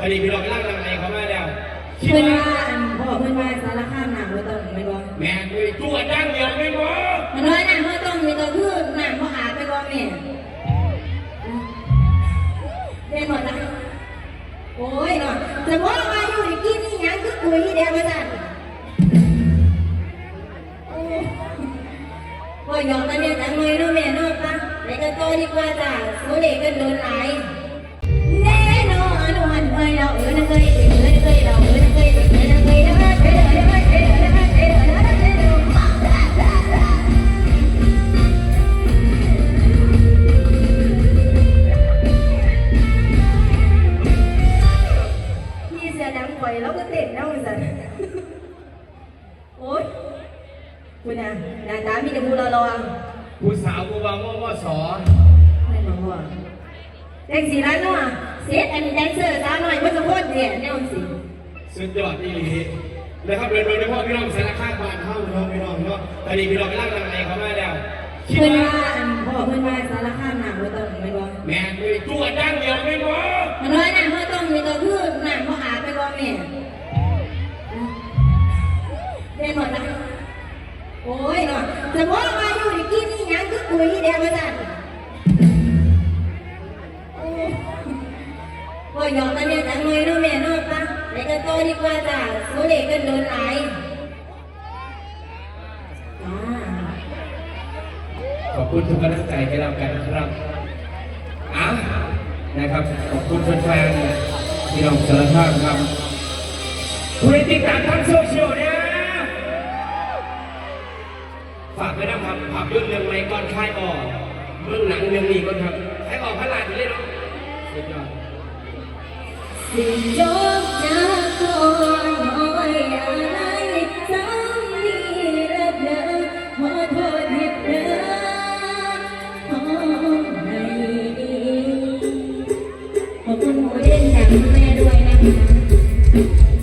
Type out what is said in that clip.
ตอนนี้พี่น้องกำลังลังเลเขามาแล้วคิดเพื่อนว่าว่าอันพ่อเพื่อนว่าสารคามหนังไม่ต้องไม่บอกแม่ด้วยตัวดังเดียวไม่พอมันน้อยหนังไม่ต้องมีตัวคือหนังพ่ออาไปบอกแม่เรียนหมดนะโอ้ยเนาะจะบอกว่าอยู่ในกินนี่ยังคือปุ๋ยเดียวมาสั่นโอ้ยพ่อยอมตะเนี่ยจังเลยเนาะแม่เนาะปะไปกันต่อดีกว่าจ้ะสู้เด็กกันโดนหลายแน่น อนวันเคยเราเออนะเคยเออนะเคยเราเออนะเคยเออนะเคยนะเคยนะเคยนะเคยนะเคยนะเคยนะพี่เสียดังปล่อยแล้วก็เต้นแล้วสันโอ๊ยคุณอะหน้าตามีแต่บูรอรอผู้สาวผู้บ่าวมอมอสอไม่บอกว่าแดงสีร้านเนาะ เสียอันแดนเซอร์สาวหน่อยมันจะพูดเนี่ยแนวสิสุดยอดดีนะครับโดยโดยเฉพาะพี่น้องสารคามบ้านเฮาเนาะพี่น้องเนาะตอนนี้พี่น้องกำลังลังเลเขามาแล้วคิดเพื่อนว่าว่าอันพ่อเพื่อนว่าสารคามหนังไม่ต้องไม่บอกแม่ด้วยตัวดังเดียวไม่พอ มันน้อยหนัง พ่อยอมตะเนี่ยจังเลยเนาะแม่เนาะปะในกันต่อดีกว่าจ้ะสูเด็กกันโดนไหลขอบคุณทุกกำลังใจให้เรากันนะครับอะนะครับ ขอบคุณแฟนๆที่เราเจอท่านครับคุณติดตามทางโซเชียลเนี่ย สิ่งจบจากคนน้อยอะไรสามีรักเธอขอโทษผิดเธอขอให้ดีขอบคุณหมูเด่นหนังแม่ด้วยนะคะ